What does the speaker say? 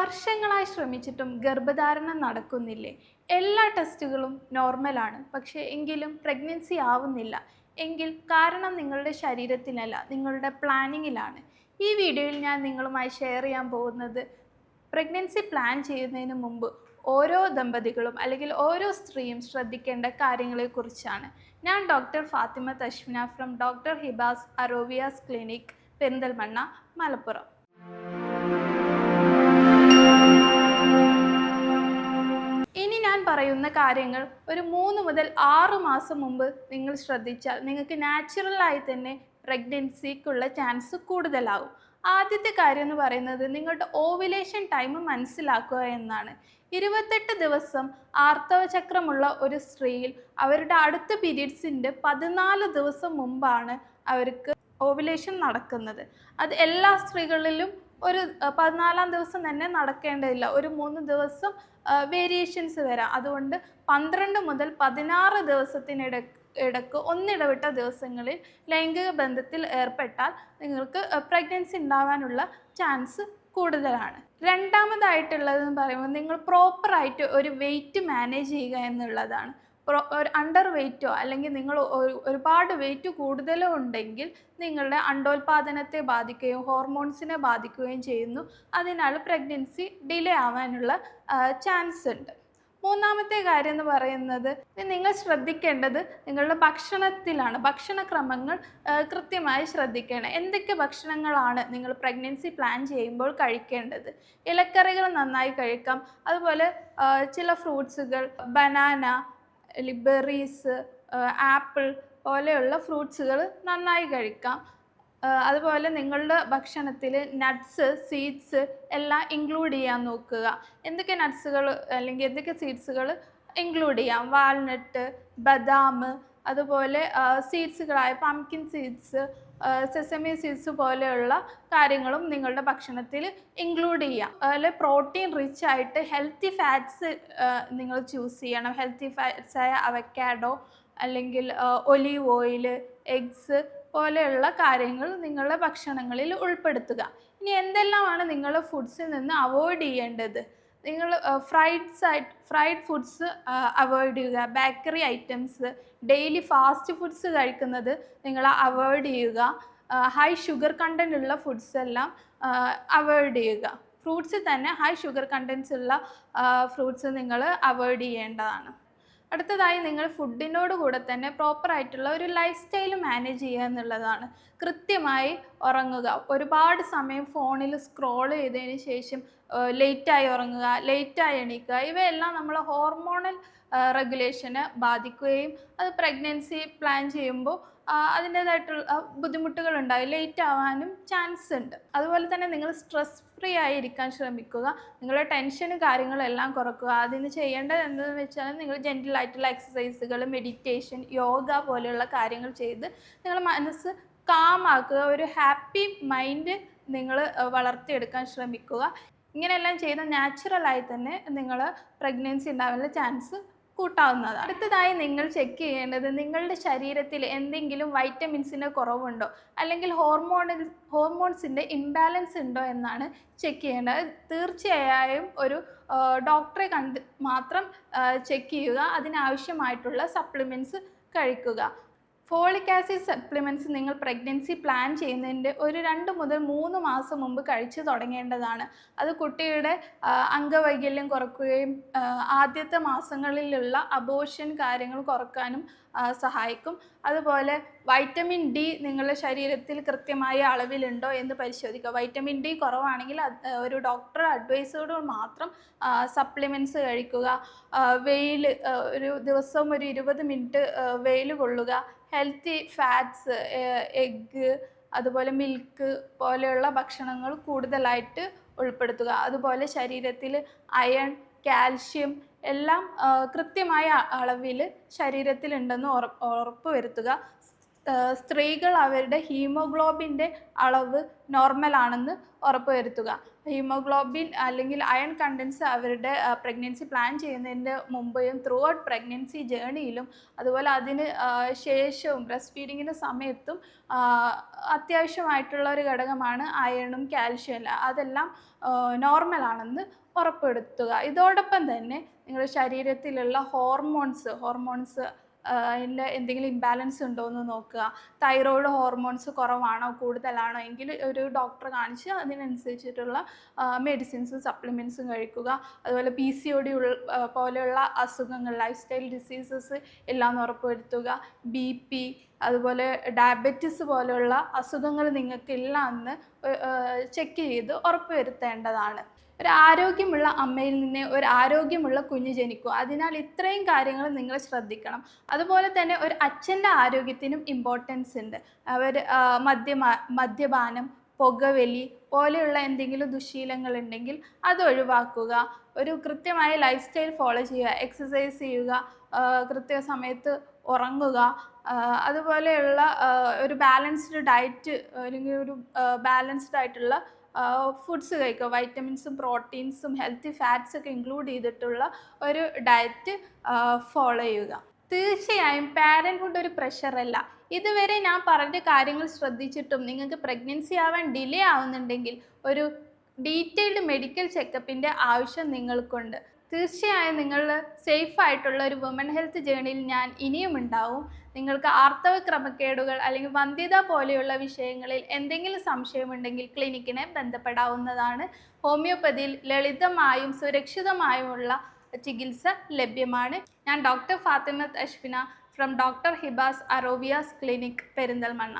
വർഷങ്ങളായി ശ്രമിച്ചിട്ടും ഗർഭധാരണം നടക്കുന്നില്ലേ? എല്ലാ ടെസ്റ്റുകളും നോർമലാണ്. പക്ഷേ എങ്കിലും പ്രഗ്നൻസി ആവുന്നില്ല. എങ്കിൽ കാരണം നിങ്ങളുടെ ശരീരത്തിലല്ല നിങ്ങളുടെ പ്ലാനിങ്ങിലാണ്. ഈ വീഡിയോയിൽ ഞാൻ നിങ്ങളുമായി ഷെയർ ചെയ്യാൻ പോകുന്നത് പ്രഗ്നൻസി പ്ലാൻ ചെയ്യുന്നതിന് മുമ്പ് ഓരോ ദമ്പതികളും അല്ലെങ്കിൽ ഓരോ സ്ത്രീയും ശ്രദ്ധിക്കേണ്ട കാര്യങ്ങളെക്കുറിച്ചാണ്. ഞാൻ doctor Fathima Tashmina from doctor Hiba's അറോവിയാസ് clinic Perinthalmanna Malappuram. ഞാൻ പറയുന്ന കാര്യങ്ങൾ ഒരു മൂന്ന് മുതൽ ആറ് മാസം മുമ്പ് നിങ്ങൾ ശ്രദ്ധിച്ചാൽ നിങ്ങൾക്ക് നാച്ചുറലായി തന്നെ പ്രഗ്നൻസിക്കുള്ള ചാൻസ് കൂടുതലാകും ആദ്യത്തെ കാര്യം എന്ന് പറയുന്നത് നിങ്ങളുടെ ഓവുലേഷൻ ടൈം മനസ്സിലാക്കുക എന്നാണ്. ഇരുപത്തെട്ട് ദിവസം ആർത്തവചക്രമുള്ള ഒരു സ്ത്രീയിൽ അവരുടെ അടുത്ത പീരീഡ്സിന്റെ പതിനാല് ദിവസം മുമ്പാണ് അവർക്ക് ഓവുലേഷൻ നടക്കുന്നത്. അത് എല്ലാ സ്ത്രീകളിലും ഒരു പതിനാലാം ദിവസം തന്നെ നടക്കേണ്ടതില്ല. ഒരു മൂന്ന് ദിവസം വേരിയേഷൻസ് വരാം. അതുകൊണ്ട് പന്ത്രണ്ട് മുതൽ പതിനാറ് ദിവസത്തിനിട ഇടയ്ക്ക് ഒന്നിടവിട്ട ദിവസങ്ങളിൽ ലൈംഗിക ബന്ധത്തിൽ ഏർപ്പെട്ടാൽ നിങ്ങൾക്ക് പ്രഗ്നൻസി ഉണ്ടാവാനുള്ള ചാൻസ് കൂടുതലാണ്. രണ്ടാമതായിട്ടുള്ളതെന്ന് പറയുമ്പോൾ നിങ്ങൾ പ്രോപ്പറായിട്ട് ഒരു വെയിറ്റ് മാനേജ് ചെയ്യുക എന്നുള്ളതാണ്. ഒരു അണ്ടർ വെയ്റ്റോ അല്ലെങ്കിൽ നിങ്ങൾ ഒരുപാട് വെയിറ്റ് കൂടുതലോ ഉണ്ടെങ്കിൽ നിങ്ങളുടെ അണ്ടോൽപാദനത്തെ ബാധിക്കുകയും ഹോർമോൺസിനെ ബാധിക്കുകയും ചെയ്യുന്നു. അതിനാൽ പ്രഗ്നൻസി ഡിലേ ആവാനുള്ള ചാൻസ് ഉണ്ട്. മൂന്നാമത്തെ കാര്യം എന്ന് പറയുന്നത് നിങ്ങൾ ശ്രദ്ധിക്കേണ്ടത് നിങ്ങളുടെ ഭക്ഷണത്തിലാണ്. ഭക്ഷണക്രമങ്ങൾ കൃത്യമായി ശ്രദ്ധിക്കണം. എന്തൊക്കെ ഭക്ഷണങ്ങളാണ് നിങ്ങൾ പ്രഗ്നൻസി പ്ലാൻ ചെയ്യുമ്പോൾ കഴിക്കേണ്ടത്? ഇലക്കറികൾ നന്നായി കഴിക്കാം. അതുപോലെ ചില ഫ്രൂട്ട്സുകൾ ബനാന ബെറീസ് ആപ്പിൾ പോലെയുള്ള ഫ്രൂട്ട്സുകൾ നന്നായി കഴിക്കാം. അതുപോലെ നിങ്ങളുടെ ഭക്ഷണത്തിൽ നട്ട്സ് സീഡ്സ് എല്ലാം ഇൻക്ലൂഡ് ചെയ്യാൻ നോക്കുക. എന്തൊക്കെ നട്ട്സുകൾ അല്ലെങ്കിൽ എന്തൊക്കെ സീഡ്സുകൾ ഇൻക്ലൂഡ് ചെയ്യാം? വാൾനട്ട് ബദാം അതുപോലെ സീഡ്സുകളായ പംകിൻ സീഡ്സ് സെസമി സീഡ്സ് പോലെയുള്ള കാര്യങ്ങളും നിങ്ങളുടെ ഭക്ഷണത്തിൽ ഇൻക്ലൂഡ് ചെയ്യാം. അതുപോലെ പ്രോട്ടീൻ റിച്ച് ആയിട്ട് ഹെൽത്തി ഫാറ്റ്സ് നിങ്ങൾ ചൂസ് ചെയ്യണം. ഹെൽത്തി ഫാറ്റ്സ് ആയ അവക്കാഡോ അല്ലെങ്കിൽ ഒലീവ് ഓയിൽ എഗ്സ് പോലെയുള്ള കാര്യങ്ങൾ നിങ്ങളുടെ ഭക്ഷണങ്ങളിൽ ഉൾപ്പെടുത്തുക. ഇനി എന്തെല്ലാമാണ് നിങ്ങൾ ഫുഡ്സിൽ നിന്ന് അവോയ്ഡ് ചെയ്യേണ്ടത്? നിങ്ങൾ ഫ്രൈഡ്സ് ആയിട്ട് ഫ്രൈഡ് ഫുഡ്സ് അവോയ്ഡ് ചെയ്യുക. Bakery items daily fast foods കഴിക്കുന്നത് നിങ്ങൾ അവോയ്ഡ് ചെയ്യുക. ഹൈ ഷുഗർ കണ്ടന്റ് ഉള്ള ഫുഡ്സ് എല്ലാം അവോയ്ഡ് ചെയ്യുക. ഫ്രൂട്ട്സിൽ തന്നെ ഹൈ ഷുഗർ കണ്ടൻസ് ഉള്ള ഫ്രൂട്ട്സ് നിങ്ങൾ അവോയ്ഡ് ചെയ്യേണ്ടതാണ്. അടുത്തതായി നിങ്ങൾ ഫുഡിനോട് കൂടെ തന്നെ പ്രോപ്പർ ആയിട്ടുള്ള ഒരു ലൈഫ് സ്റ്റൈൽ മാനേജ് ചെയ്യുക എന്നുള്ളതാണ്. കൃത്യമായി ഉറങ്ങുക. ഒരുപാട് സമയം ഫോണിൽ സ്ക്രോൾ ചെയ്തതിന് ശേഷം ലേറ്റായി ഉറങ്ങുക ലേറ്റായി എണീക്കുക ഇവയെല്ലാം നമ്മളെ ഹോർമോണൽ റെഗുലേഷനെ ബാധിക്കുകയും അത് പ്രഗ്നൻസി പ്ലാൻ ചെയ്യുമ്പോൾ അതിന്റേതായിട്ടുള്ള ബുദ്ധിമുട്ടുകൾ ഉണ്ടാകും ലേറ്റ് ആവാനും ചാൻസ് ഉണ്ട്. അതുപോലെ തന്നെ നിങ്ങൾ സ്ട്രെസ് ഫ്രീ ആയി ഇരിക്കാൻ ശ്രമിക്കുക നിങ്ങളുടെ ടെൻഷനും കാര്യങ്ങളെല്ലാം കുറക്കുക അതിന് ചെയ്യേണ്ടത് എന്തെന്ന് വെച്ചാൽ നിങ്ങൾ ജെന്റിലായിട്ടുള്ള എക്സസൈസുകൾ മെഡിറ്റേഷൻ യോഗ പോലെയുള്ള കാര്യങ്ങൾ ചെയ്ത് നിങ്ങളുടെ മനസ്സ് കാമാക്കുക ഒരു ഹാപ്പി മൈൻഡ് നിങ്ങൾ വളർത്തിയെടുക്കാൻ ശ്രമിക്കുക. ഇങ്ങനെയെല്ലാം ചെയ്ത് നാച്ചുറലായി തന്നെ നിങ്ങൾ പ്രഗ്നൻസി ഉണ്ടാവാനുള്ള ചാൻസ് കൂട്ടാവുന്നതാണ്. അടുത്തതായി നിങ്ങൾ ചെക്ക് ചെയ്യേണ്ടത് നിങ്ങളുടെ ശരീരത്തിൽ എന്തെങ്കിലും വൈറ്റമിൻസിന്റെ കുറവുണ്ടോ? അല്ലെങ്കിൽ ഹോർമോണിൽ ഹോർമോൺസിന്റെ ഇംബാലൻസ് ഉണ്ടോ എന്നാണ് ചെക്ക് ചെയ്യേണ്ടത്. തീർച്ചയായും ഒരു ഡോക്ടറെ കണ്ട് മാത്രം ചെക്ക് ചെയ്യുക. അതിനാവശ്യമായിട്ടുള്ള സപ്ലിമെന്റ്സ് കഴിക്കുക. ഫോളിക് ആസിഡ് സപ്ലിമെന്റ്സ് നിങ്ങൾ പ്രഗ്നൻസി പ്ലാൻ ചെയ്യുന്നതിന്റെ ഒരു രണ്ട് മുതൽ മൂന്ന് മാസം മുമ്പ് കഴിച്ചു തുടങ്ങേണ്ടതാണ്. അത് കുട്ടിയുടെ അംഗവൈകല്യം കുറക്കുകയും ആദ്യത്തെ മാസങ്ങളിലുള്ള അബോഷൻ കാര്യങ്ങൾ കുറക്കാനും സഹായിക്കും. അതുപോലെ വൈറ്റമിൻ ഡി നിങ്ങളുടെ ശരീരത്തിൽ കൃത്യമായ അളവിലുണ്ടോ എന്ന് പരിശോധിക്കുക. വൈറ്റമിൻ ഡി കുറവാണെങ്കിൽ ഒരു ഡോക്ടർ അഡ്വൈസോട് മാത്രം സപ്ലിമെന്റ്സ് കഴിക്കുക. വെയിൽ ഒരു ദിവസം ഒരു ഇരുപത് മിനിറ്റ് വെയിൽ കൊള്ളുക. ഹെൽത്തി ഫാറ്റ്സ് എഗ്ഗ് അതുപോലെ മിൽക്ക് പോലെയുള്ള ഭക്ഷണങ്ങൾ കൂടുതലായിട്ട് ഉൾപ്പെടുത്തുക. അതുപോലെ ശരീരത്തിൽ അയൺ കാൽഷ്യം എല്ലാം കൃത്യമായ അളവിൽ ശരീരത്തിലുണ്ടെന്ന് ഉറപ്പ് വരുത്തുക സ്ത്രീകൾ അവരുടെ ഹീമോഗ്ലോബിന്റെ അളവ് നോർമൽ ആണെന്ന് ഉറപ്പുവരുത്തുക. ഹീമോഗ്ലോബിൻ അല്ലെങ്കിൽ അയൺ കണ്ടൻസ് അവരുടെ പ്രഗ്നൻസി പ്ലാൻ ചെയ്യുന്നതിന്റെ മുമ്പേയും ത്രൂ ഔട്ട് പ്രഗ്നൻസി ജേണിയിലും അതുപോലെ അതിന് ശേഷവും ബ്രസ്റ്റ് ഫീഡിങ്ങിന്റെ സമയത്തും അത്യാവശ്യമായിട്ടുള്ള ഒരു ഘടകമാണ് അയണും കാൽഷ്യം അതെല്ലാം നോർമൽ ആണെന്ന് ഉറപ്പെടുത്തുക ഇതോടൊപ്പം തന്നെ നിങ്ങളുടെ ശരീരത്തിലുള്ള ഹോർമോൺസ് ഹോർമോൺസ് അതിന്റെ എന്തെങ്കിലും ഇംബാലൻസ് ഉണ്ടോ എന്ന് നോക്കുക. തൈറോയിഡ് ഹോർമോൺസ് കുറവാണോ കൂടുതലാണോ? എങ്കിൽ ഒരു ഡോക്ടറെ കാണിച്ച് അതിനനുസരിച്ചിട്ടുള്ള മെഡിസിൻസും സപ്ലിമെൻസും കഴിക്കുക. അതുപോലെ പി സി ഒ ഡി പോലെയുള്ള അസുഖങ്ങൾ ലൈഫ് സ്റ്റൈൽ ഡിസീസസ് എല്ലാം ഉറപ്പുവരുത്തുക. ബി പി അതുപോലെ ഡയബറ്റിസ് പോലെയുള്ള അസുഖങ്ങൾ നിങ്ങൾക്കില്ല എന്ന് ചെക്ക് ചെയ്ത് ഉറപ്പുവരുത്തേണ്ടതാണ്. ഒരു ആരോഗ്യമുള്ള അമ്മയിൽ നിന്ന് ഒരു ആരോഗ്യമുള്ള കുഞ്ഞ് ജനിക്കും. അതിനാൽ ഇത്രയും കാര്യങ്ങൾ നിങ്ങൾ ശ്രദ്ധിക്കണം. അതുപോലെ തന്നെ ഒരു അച്ഛന്റെ ആരോഗ്യത്തിനും ഇമ്പോർട്ടൻസ് ഉണ്ട്. അവർ മദ്യമാ മദ്യപാനം പുകവലി പോലെയുള്ള എന്തെങ്കിലും ദുശീലങ്ങൾ ഉണ്ടെങ്കിൽ അത് ഒഴിവാക്കുക. ഒരു കൃത്യമായ ലൈഫ് സ്റ്റൈൽ ഫോളോ ചെയ്യുക എക്സസൈസ് ചെയ്യുക കൃത്യസമയത്ത് ഉറങ്ങുക. അതുപോലെയുള്ള ഒരു ബാലൻസ്ഡ് ഡയറ്റ് അല്ലെങ്കിൽ ഒരു ബാലൻസ്ഡ് ആയിട്ടുള്ള ഫുഡ്സ് കഴിക്കുക. വൈറ്റമിൻസും പ്രോട്ടീൻസും ഹെൽത്തി ഫാറ്റ്സ് ഒക്കെ ഇൻക്ലൂഡ് ചെയ്തിട്ടുള്ള ഒരു ഡയറ്റ് ഫോളോ ചെയ്യുക. തീർച്ചയായും പാരൻഹുഡ് ഒരു പ്രഷറല്ല ഇതുവരെ ഞാൻ പറഞ്ഞ കാര്യങ്ങൾ ശ്രദ്ധിച്ചിട്ടും നിങ്ങൾക്ക് പ്രഗ്നൻസി ആവാൻ ഡിലേ ആവുന്നുണ്ടെങ്കിൽ ഒരു ഡീറ്റെയിൽഡ് മെഡിക്കൽ ചെക്കപ്പിന്റെ ആവശ്യം നിങ്ങൾക്കുണ്ട്. തീർച്ചയായും നിങ്ങൾ സേഫ് ആയിട്ടുള്ള ഒരു വുമൺ ഹെൽത്ത് ജേണിയിൽ ഞാൻ ഇനിയും ഉണ്ടാവും. നിങ്ങൾക്ക് ആർത്തവ ക്രമക്കേടുകൾ അല്ലെങ്കിൽ വന്ധ്യത പോലെയുള്ള വിഷയങ്ങളിൽ എന്തെങ്കിലും സംശയമുണ്ടെങ്കിൽ ക്ലിനിക്കിനെ ബന്ധപ്പെടാവുന്നതാണ്. ഹോമിയോപ്പതിയിൽ ലളിതമായും സുരക്ഷിതമായുമുള്ള ചികിത്സ ലഭ്യമാണ്. ഞാൻ doctor Fathimath Ashfina from doctor Hiba's അറോബിയാസ് clinic Perinthalmanna.